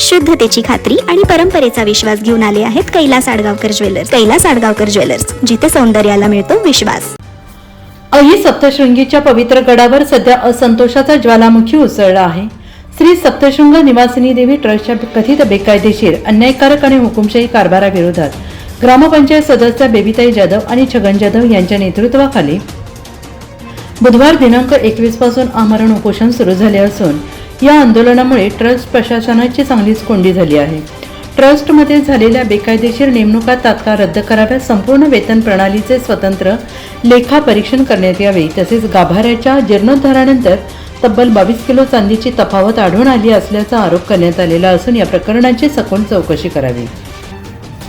शुद्धतेची खात्री आणि परंपरेचा विश्वास घेऊन आले आहेत कैलास आडगावकर ज्वेलर्स. कैलास आडगावकर ज्वेलर्स जिथे सौंदर्याला मिळतो विश्वास. अही सप्तशृंगीच्या पवित्र गडावर सध्या असंतोषाचा ज्वालामुखी उसळला आहे. श्री सप्तशृंग निवासिनी देवी ट्रस्टच्या कथित बेकायदेशीर अन्यायकारक आणि हुकुमशाही कारभाराविरोधात ग्रामपंचायत सदस्य बेबीताई जाधव आणि छगन जाधव यांच्या नेतृत्वाखाली बुधवार दिनांक एकवीसपासून आमरण उपोषण सुरू झाले असून या आंदोलनामुळे ट्रस्ट प्रशासनाची चांगलीच कोंडी झाली आहे. ट्रस्टमध्ये झालेल्या बेकायदेशीर नेमणुका तात्काळ रद्द कराव्या संपूर्ण वेतन प्रणालीचे स्वतंत्र लेखापरीक्षण करण्यात यावे तसेच गाभाऱ्याच्या जीर्णोद्धारानंतर तब्बल बावीस किलो चांदीची तफावत आढळून आली असल्याचा आरोप करण्यात आलेला असून या प्रकरणाची सखोल चौकशी करावी.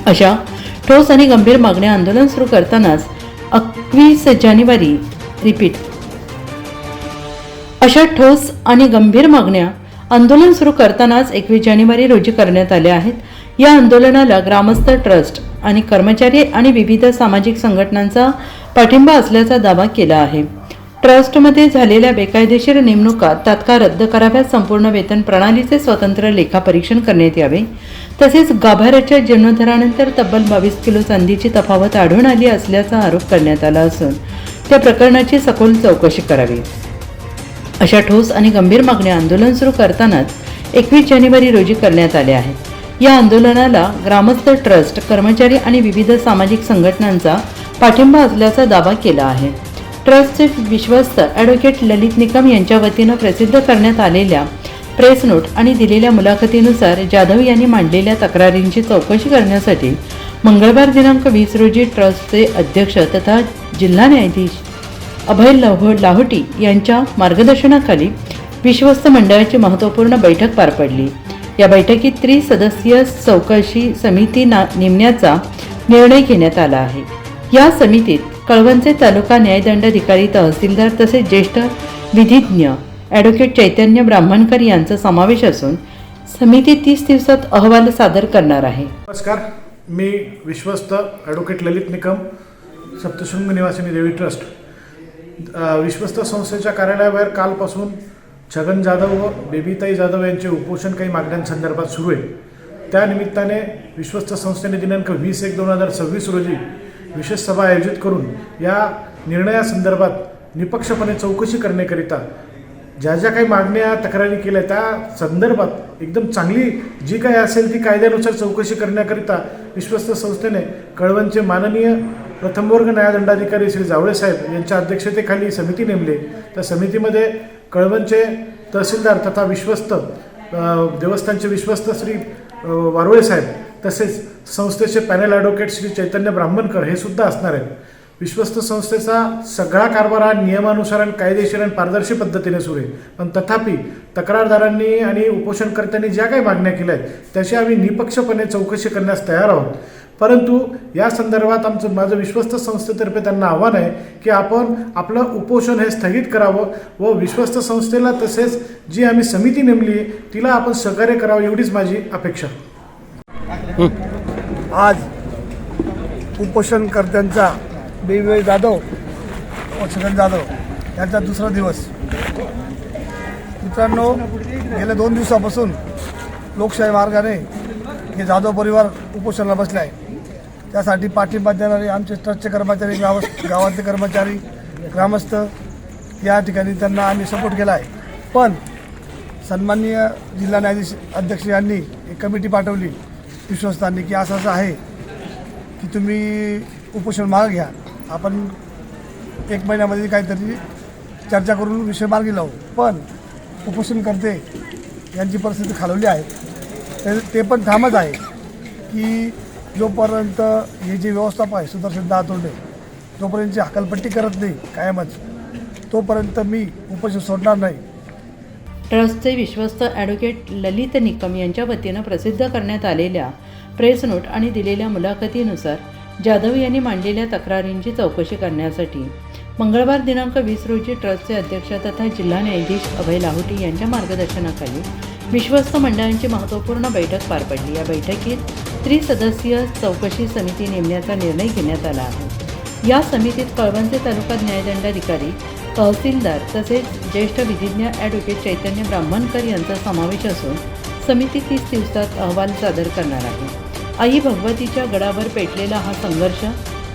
अशा ठोस आणि गंभीर मागण्या आंदोलन सुरू करतानाच एकवीस जानेवारी रिपीट अशा ठोस आणि गंभीर मागण्या आंदोलन सुरू करतानाच एकवीस जानेवारी रोजी करण्यात आल्या आहेत. या आंदोलनाला ग्रामस्थ ट्रस्ट आणि कर्मचारी आणि विविध सामाजिक संघटनांचा पाठिंबा असल्याचा दावा केला आहे. ट्रस्टमध्ये झालेल्या बेकायदेशीर नेमणुका तात्काळ रद्द कराव्यात संपूर्ण वेतन प्रणालीचे स्वतंत्र लेखापरीक्षण करण्यात यावे. तसेच गाभाऱ्याच्या जीर्णोद्धारानंतर तब्बल बावीस किलो चांदीची तफावत आढळून आली असल्याचा आरोप करण्यात आला असून त्या प्रकरणाची सखोल चौकशी करावी. अशा ठोस आणि गंभीर मागण्या आंदोलन सुरू करतानाच एकवीस जानेवारी रोजी करण्यात आल्या आहेत. या आंदोलनाला ग्रामस्थ ट्रस्ट कर्मचारी आणि विविध सामाजिक संघटनांचा पाठिंबा असल्याचा दावा केला आहे. ट्रस्टचे विश्वस्त ॲडव्होकेट ललित निकम यांच्या वतीनं प्रसिद्ध करण्यात आलेल्या प्रेस नोट आणि दिलेल्या मुलाखतीनुसार जाधव यांनी मांडलेल्या तक्रारींची चौकशी करण्यासाठी मंगळवार दिनांक वीस रोजी ट्रस्टचे अध्यक्ष तथा जिल्हा न्यायाधीश अभय लाहो लाहोटी यांच्या मार्गदर्शनाखाली विश्वस्त मंडळाची महत्त्वपूर्ण बैठक पार पडली. या बैठकीत त्रिसदस्यीय चौकशी समिती ना नेमण्याचा निर्णय घेण्यात आला आहे. या समितीत कळवणचे तालुका न्यायदंडाधिकारी तहसीलदार तसेच ज्येष्ठ विधिज्ञ ॲडव्होकेट चैतन्य ब्राह्मणकर यांचा समावेश असून समिती तीस दिवसात अहवाल सादर करणार आहे. नमस्कार. मी विश्वस्त ॲडव्होकेट ललित निकम सप्तशृंग निवासिनी देवी ट्रस्ट. विश्वस्त संस्थेच्या कार्यालयाबाहेर कालपासून छगन जाधव व बेबीताई जाधव यांचे उपोषण काही मागण्यांसंदर्भात सुरू आहे. त्यानिमित्ताने विश्वस्त संस्थेने दिनांक वीस एक दोन हजार सव्वीस रोजी विशेष सभा आयोजित करून या निर्णयासंदर्भात निपक्षपणे चौकशी करण्याकरिता ज्या ज्या काही मागण्या तक्रारी केल्या त्या संदर्भात एकदम चांगली जी काही असेल ती कायद्यानुसार चौकशी करण्याकरिता विश्वस्त संस्थेने कळवणचे माननीय प्रथमवर्ग न्यायदंडाधिकारी श्री जावळे साहेब यांच्या अध्यक्षतेखाली समिती नेमली. त्या समितीमध्ये कळवणचे तहसीलदार तथा विश्वस्त देवस्थानचे विश्वस्त श्री वारुळे साहेब तसेच संस्थेचे पॅनल ॲडव्होकेट श्री चैतन्य ब्राह्मणकर हे सुद्धा असणार आहेत. विश्वस्त संस्थेचा सगळा कारभार हा नियमानुसार आणि कायदेशीर आणि पारदर्शी पद्धतीने सुरू आहे. पण तथापि तक्रारदारांनी आणि उपोषणकर्त्यांनी ज्या काही मागण्या केल्या आहेत त्याची आम्ही निपक्षपणे चौकशी करण्यास तयार आहोत. परंतु या संदर्भात आमचं माझं विश्वस्त संस्थेतर्फे त्यांना आव्हान आहे की आपण आपलं उपोषण हे स्थगित करावं व विश्वस्त संस्थेला तसेच जी आम्ही समिती नेमली आहे तिला आपण सहकार्य करावं एवढीच माझी अपेक्षा. आज उपोषणकर्त्यांचा बेवे जाधव व छगन जाधव यांचा दुसरा दिवस. मित्रांनो गेल्या दोन दिवसापासून लोकशाही मार्गाने हे जाधव परिवार उपोषणाला बसले आहे. त्यासाठी पाठिंबा देणारे आमचे ट्रस्टचे कर्मचारी गाव गावातले कर्मचारी ग्रामस्थ या ठिकाणी त्यांना आम्ही सपोर्ट केला आहे. पण सन्माननीय जिल्हा न्यायाधीश अध्यक्ष यांनी एक कमिटी पाठवली. विश्वस्तांनी की असं असं आहे की तुम्ही उपोषण मागं घ्या. आपण एक महिन्यामध्ये काहीतरी चर्चा करून विषय मार्गी लावू. पण उपोषणकर्ते यांची परिस्थिती खालवली आहे. ते ते पण थांबत आहे की जोपर्यंत हे जे व्यवस्थापक आहे सुदर्शन दातोंडे जोपर्यंतची हकालपट्टी करत नाही कायमच तोपर्यंत मी उपोषण सोडणार नाही. ट्रस्टचे विश्वस्त ॲडव्होकेट ललित निकम यांच्या वतीनं प्रसिद्ध करण्यात आलेल्या प्रेस नोट आणि दिलेल्या मुलाखतीनुसार जाधव यांनी मांडलेल्या तक्रारींची चौकशी करण्यासाठी मंगळवार दिनांक वीस रोजी ट्रस्टचे अध्यक्ष तथा जिल्हा न्यायाधीश अभय लाहोटी यांच्या मार्गदर्शनाखाली विश्वस्त मंडळांची महत्त्वपूर्ण बैठक पार पडली. या बैठकीत त्रिसदस्यीय चौकशी समिती नेमण्याचा निर्णय घेण्यात आला आहे. या समितीत कळवणचे तालुका न्यायदंडाधिकारी तहसीलदार तसेच ज्येष्ठ विधिज्ञ ॲडव्होकेट चैतन्य ब्राह्मणकर यांचा समावेश असून समिती तीस दिवसात अहवाल सादर करणार आहे. आई भगवतीच्या गडावर पेटलेला हा संघर्ष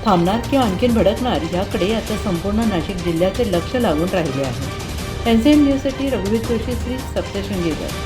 थांबणार किंवा आणखीन भडकणार याकडे आता संपूर्ण नाशिक जिल्ह्याचे लक्ष लागून राहिले आहे. एन सी एम न्यूजसाठी रघुवीर जोशी श्री सप्तशृंगीकर.